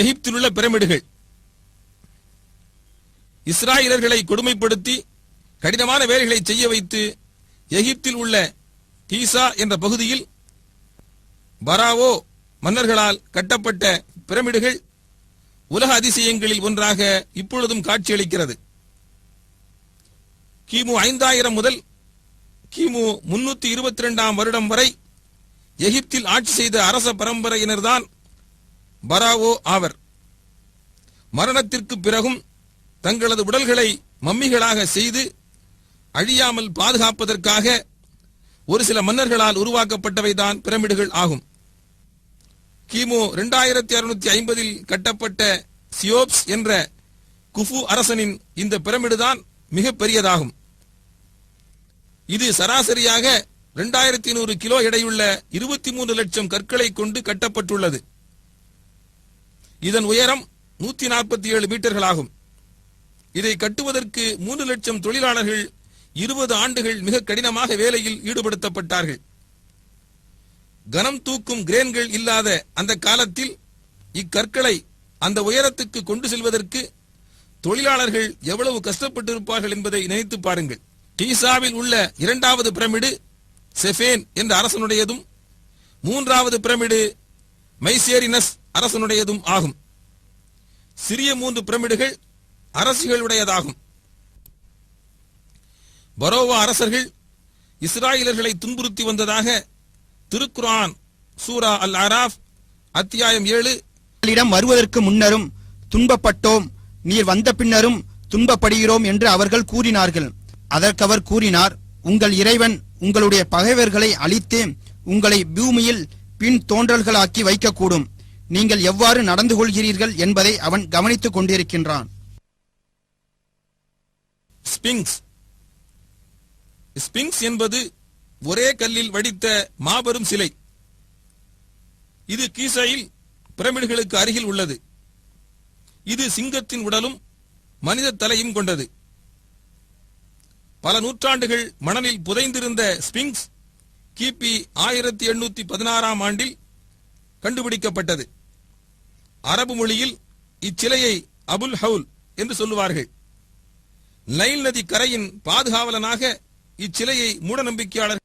எகிப்தில் உள்ள பிரமிடுகள். இஸ்ராயலர்களை கொடுமைப்படுத்தி கடினமான வேலைகளை செய்ய வைத்து எகிப்தில் உள்ள கீசா என்ற பகுதியில் பராவோ மன்னர்களால் கட்டப்பட்ட பிரமிடுகள் உலக அதிசயங்களில் ஒன்றாக இப்பொழுதும் காட்சியளிக்கிறது. கிமு ஐந்தாயிரம் முதல் கிமு முன்னூத்தி இருபத்தி இரண்டாம் வருடம் வரை எகிப்தில் ஆட்சி செய்த அரச பரம்பரையினர்தான் பராவோ ஆவர். மரணத்திற்கு பிறகும் தங்களது உடல்களை மம்மிகளாக செய்து அழியாமல் பாதுகாப்பதற்காக ஒரு சில மன்னர்களால் உருவாக்கப்பட்டவைதான் பிரமிடுகள் ஆகும். கிமு இரண்டாயிரத்தி அறுநூத்தி ஐம்பதில் கட்டப்பட்ட சியோப்ஸ் என்ற குஃபு அரசனின் இந்த பிரமிடுதான் மிக பெரியதாகும். இது சராசரியாக இரண்டாயிரத்தி நூறு கிலோ எடையுள்ள இருபத்தி மூன்று லட்சம் கற்களை கொண்டு கட்டப்பட்டுள்ளது. இதன் உயரம் நூத்தி நாற்பத்தி ஏழு மீட்டர்களாகும். இதை கட்டுவதற்கு மூன்று லட்சம் தொழிலாளர்கள் இருபது ஆண்டுகள் மிக கடினமாக வேலையில் ஈடுபடுத்தப்பட்டார்கள். கனம் தூக்கும் கிரேன்கள் இல்லாத அந்த காலத்தில் இக்கற்களை அந்த உயரத்துக்கு கொண்டு செல்வதற்கு தொழிலாளர்கள் எவ்வளவு கஷ்டப்பட்டிருப்பார்கள் என்பதை நினைத்து பாருங்கள். டீசாவில் உள்ள இரண்டாவது பிரமிடு செஃபேன் என்ற அரசனுடையதும் மூன்றாவது பிரமிடு மைசேரினஸ் அரசனுடையதும் ஆகும். சிறிய மூன்று பிரமிடுகள் அரசுகளுடையதாகும். பரோவா அரசர்கள் இஸ்ராயலர்களை துன்புறுத்தி வந்ததாக திருக்குரான் சூரா அல் அராஃப் அத்தியாயம் ஏழு. வருவதற்கு முன்னரும் துன்பப்பட்டோம் நீர் வந்த பின்னரும் துன்பப்படுகிறோம் என்று அவர்கள் கூறினார்கள். அதற்கவர் கூறினார் உங்கள் இறைவன் உங்களுடைய பகைவர்களை அழித்து உங்களை பூமியில் பின் தோன்றல்களாக்கி வைக்கக்கூடும். நீங்கள் எவ்வாறு நடந்து கொள்கிறீர்கள் என்பதை அவன் கவனித்துக் கொண்டிருக்கின்றான். ஸ்பிங்ஸ் ஸ்பிங்ஸ் என்பது ஒரே கல்லில் வடித்த மாபெரும் சிலை. இது கீசையில் பிரமிடுகளுக்கு அருகில் உள்ளது. இது சிங்கத்தின் உடலும் மனித தலையும் கொண்டது. பல நூற்றாண்டுகள் மணலில் புதைந்திருந்த ஸ்பிங்ஸ் கிபி ஆயிரத்தி எண்ணூத்தி பதினாறாம் ஆண்டில் கண்டுபிடிக்கப்பட்டது. அரபு மொழியில் இச்சிலையை அபுல் ஹவுல் என்று சொல்லுவார்கள். நைல் நதி கரையின் பாதுகாவலனாக இச்சிலையை மூடநம்பிக்கையாளர்கள்